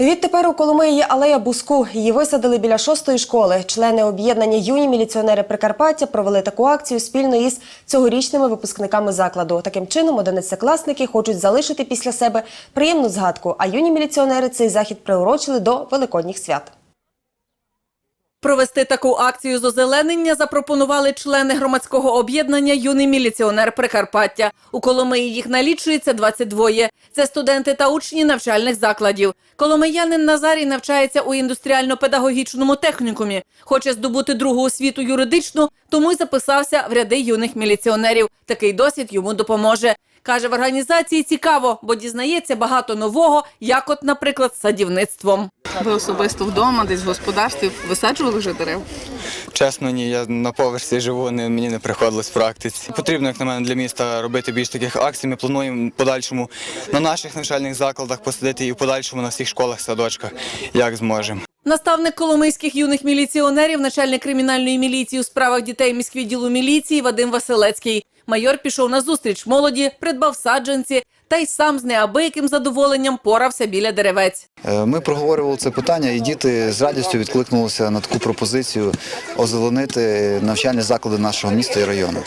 Відтепер у Коломиї є алея Буску. Її висадили біля шостої школи. Члени об'єднання юні міліціонери Прикарпаття провели таку акцію спільно із цьогорічними випускниками закладу. Таким чином, одинадцятикласники хочуть залишити після себе приємну згадку. А юні міліціонери цей захід приурочили до великодніх свят. Провести таку акцію з озеленення запропонували члени громадського об'єднання Юний міліціонер Прикарпаття. У Коломиї їх налічується 22. Це студенти та учні навчальних закладів. Коломиянин Назарій навчається у індустріально-педагогічному технікумі. Хоче здобути другу освіту юридичну, тому й записався в ряди юних міліціонерів. Такий досвід йому допоможе. Каже, в організації цікаво, бо дізнається багато нового, як, от, наприклад, садівництвом. Ви особисто вдома, десь в господарстві висаджували вже дерев? Чесно, ні, я на поверсі живу, не, мені не приходилось в практиці. Потрібно, як на мене, для міста робити більш таких акцій. Ми плануємо в подальшому на наших навчальних закладах посадити і в подальшому на всіх школах, садочках, як зможемо. Наставник коломийських юних міліціонерів, начальник кримінальної міліції у справах дітей міськвідділу міліції Вадим Василецький. Майор пішов на зустріч молоді, придбав саджанці та й сам з неабияким задоволенням порався біля деревець. Е, Ми проговорювали це питання, і діти з радістю відкликнулися на таку пропозицію озеленити навчальні заклади нашого міста і району.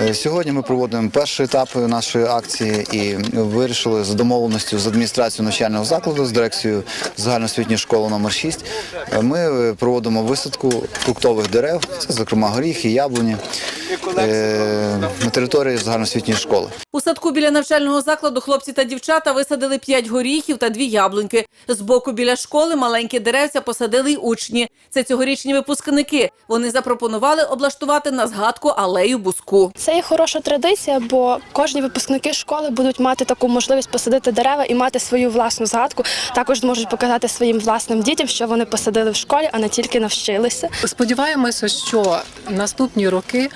Е, Сьогодні ми проводимо перший етап нашої акції і вирішили за домовленістю з адміністрацією навчального закладу з дирекцією загальноосвітньої школи номер 6 е, Ми проводимо висадку фруктових дерев, це зокрема горіхи, яблуні е, на території загальноосвітньої школи. У садку біля навчального закладу хлопці та дівчата висадили п'ять горіхів та дві яблуньки. Збоку біля школи маленькі деревця посадили й учні. Це цьогорічні випускники. Вони запропонували облаштувати на згадку алею буску. Це є хороша традиція, бо кожні випускники школи будуть мати таку можливість посадити дерева і мати свою власну згадку. Також зможуть показати своїм власним дітям, що вони посадили в школі, а не тільки навчилися. Сподіваємося, що наступні роки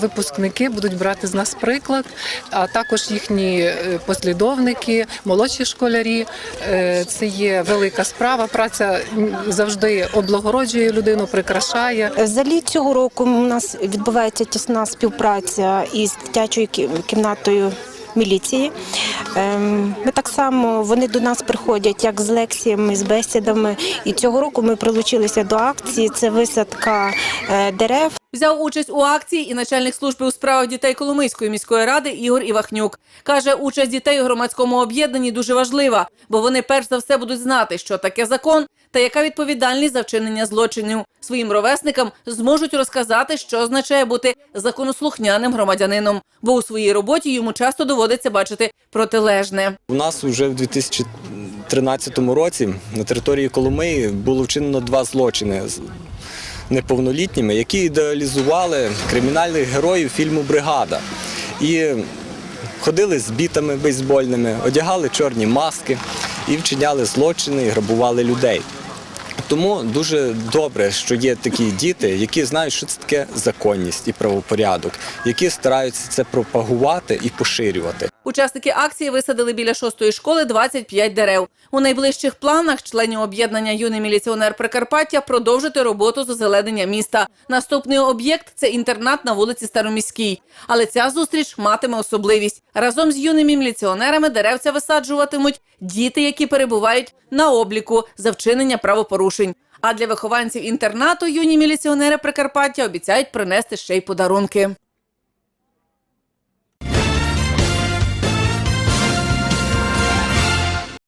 випускники будуть брати з нас приклад, а також їхні е, послідовники, молодші школярі. Е, Це є велика справа. Праця завжди облагороджує людину, прикрашає. Взагалі цього року у нас відбувається тісна співпраця із дитячою кі- кімнатою міліції. Ем, Ми так само вони до нас приходять як з лекціями, з бесідами. І цього року ми прилучилися до акції. Це висадка е, дерев. Взяв участь у акції і начальник служби у справах дітей Коломийської міської ради Ігор Івахнюк. Каже, участь дітей у громадському об'єднанні дуже важлива, бо вони перш за все будуть знати, що таке закон та яка відповідальність за вчинення злочинів. Своїм ровесникам зможуть розказати, що означає бути законослухняним громадянином, бо у своїй роботі йому часто доводиться бачити протилежне. У нас вже в 2013 році на території Коломиї було вчинено два злочини неповнолітніми, які ідеалізували кримінальних героїв фільму Бригада. І ходили з бітами бейсбольними, одягали чорні маски і вчиняли злочини і грабували людей. Тому дуже добре, що є такі діти, які знають, що це таке законність і правопорядок, які стараються це пропагувати і поширювати. Учасники акції висадили біля шостої школи 25 дерев. У найближчих планах членів об'єднання юний міліціонер Прикарпаття продовжити роботу з озеленення міста. Наступний об'єкт це інтернат на вулиці Староміській. Але ця зустріч матиме особливість. Разом з юними міліціонерами деревця висаджуватимуть діти, які перебувають на обліку за вчинення правопорушень. А для вихованців інтернату юні міліціонери Прикарпаття обіцяють принести ще й подарунки.